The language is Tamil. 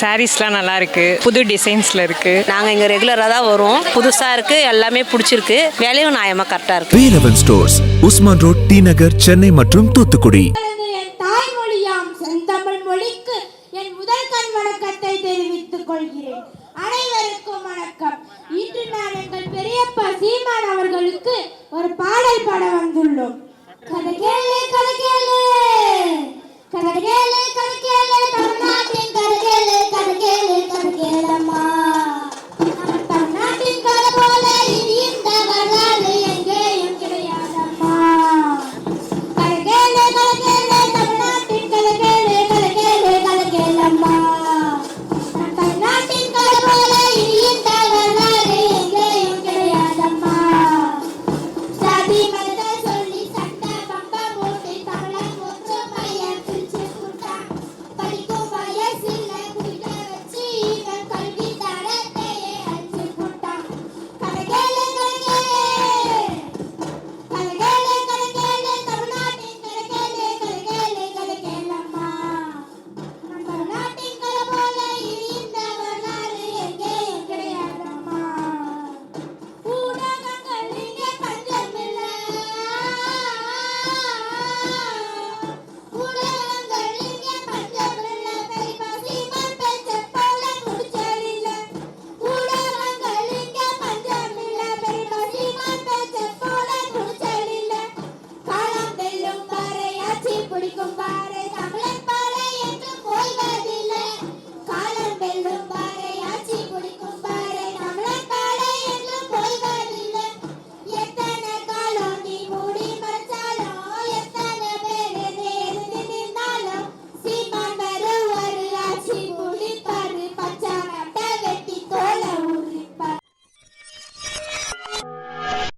சாரீஸ்லாம் நல்லா இருக்கு புது டிசைன்ஸ்ல இருக்கு. நாங்க இங்க ரெகுலரா தான் வரோம். புதுசா இருக்கு. எல்லாமே பிடிச்சிருக்கு. விலையும் நியாயமாக கரெக்டாக இருக்குது Velavan stores Usman road D Nagar Chennai மற்றும் தூத்துக்குடி. தாய்மொழியாம் செந்தமிழ் மொழிக்கு என் முதல் கண் வணக்கத்தை தெரிவித்துக் கொள்கிறேன். அனைவருக்கும் வணக்கம். இன்று நான் எங்கள் பெரியப்பா சீமான் அவர்களுக்கு ஒரு பாடல் பாட வந்துள்ளோம். கதை கேளு கதை கேளு. கதை கேளு கதை கேளு.